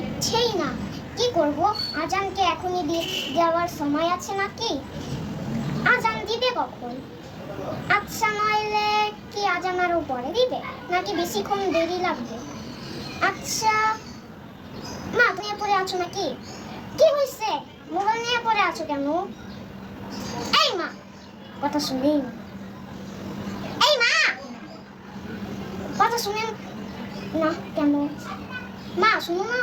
উঠছেই না। কি করব? আজানকে এখনই দিয়ে যাওয়ার সময় আছে নাকি? আজান দিবে কখন? আচ্ছা নইলে কি আজান আরও পরে দিবে? নাকি বেশিক্ষণ দেরি লাগবে? আচ্ছা মা, তুমি পড়ে আছো নাকি? কি হয়েছে মোবাইল নিয়ে পড়ে আছো কেন? এই মা, কথা শুনেই এই মা, কথা শুনেন না, কেন? মা শুনো না।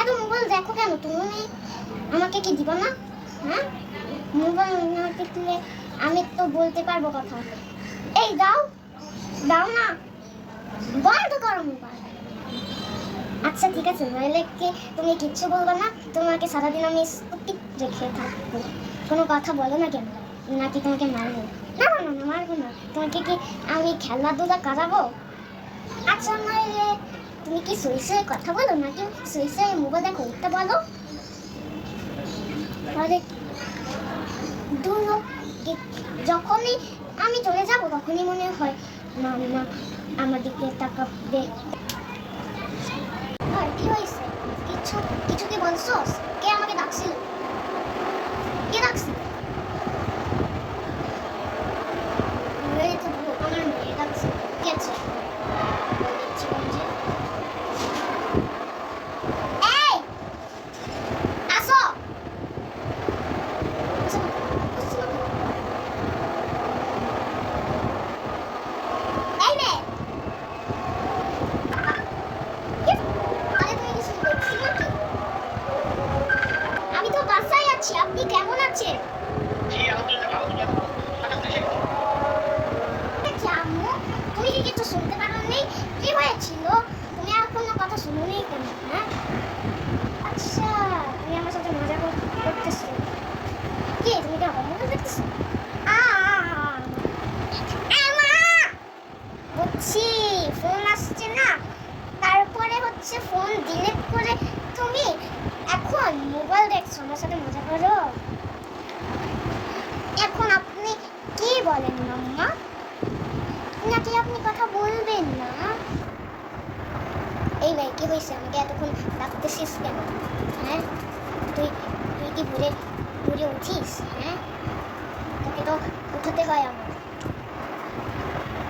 এত মোবাইল দেখো কেন? তুমি আমাকে কি দিবা না? হ্যাঁ? মোবাইল না দেখলে আমি তো বলতে পারব কথা। এই দাও দাও না। বন্ধ করো মোবাইল। আচ্ছা ঠিক আছে নইলে কি তুমি কিচ্ছু বলবে না? তোমাকে সারাদিন আমি স্টুপিড রেখে থাকব। কোনো কথা বলো না কেন? নাকি তোমাকে মারবো? না না না, মারবো না। তোমাকে কি আমি খেলাধুলা করাবো? আচ্ছা নইলে তুমি কি শুয়ে কথা বলো নাকি? শুয়ে মোবাইল দেখো বলো। তাহলে দূর যখনই আমি চলে যাব, তখনই মনে হয় না আমার দিকে তাকাবে। আর কি হয়েছে? কিছু কিছু কি বলছোস কে আমাকে ডাকছিল? কে ডাকছিল এই তো ভূত, আমার মেয়ে ডাকছে কে আছে বলছি, বলছি। এই! আসো! আসো, আসো। এই মেয়ে! আরে তুমি কিছু দেখছি নাকি? আমি তো বাসায় আছি আপনি কেমন আছেন? দেখছি আম্মু তুমি কি কিছু শুনতে পারোনি? কি হয়েছিল? তুমি আর কোনো কথা শুনোনি কেন? হ্যাঁ? আচ্ছা তুমি আমার সাথে মজা কর- করতেছো। কি তুমি কি দেখতেছো বুঝছি ফোন আসছে না। তারপরে হচ্ছে ফোন ডিলিট করে তুমি মোবাইল দেখছ আমার সাথে মজা করো। এখন আপনি কি বলেন, মাম্মা? নাকি আপনি কথা বলবেন না? এই ভাই, কি হয়েছে? আমাকে এতক্ষণ ডাকতেছিস কেন? হ্যাঁ? তুই তুই কি ভুলে ভুলে উঠিস? হ্যাঁ? তোকে তো উঠাতে হয় আমার।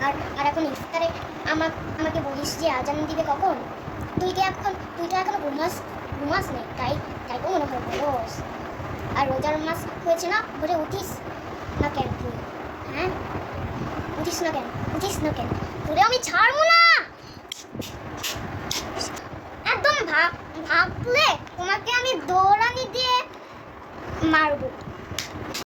আর আর এখন ইফতারে আমার আমাকে বলিস যে আজান দিবে কখন? তুই কি এখন, তুই তো এখনও ঘুমাস ঘুমাস নেই তাই তাই তো মনে হয় বলোস আর রোজার মাস হয়েছে না ভোরে উঠিস না কেন তুই? হ্যাঁ? উঠিস না কেন? উঠিস না কেন? তোরে আমি ছাড়বো না! একদম ভাব, ভাবলে তোমাকে আমি দৌড়ানি দিয়ে মারবো।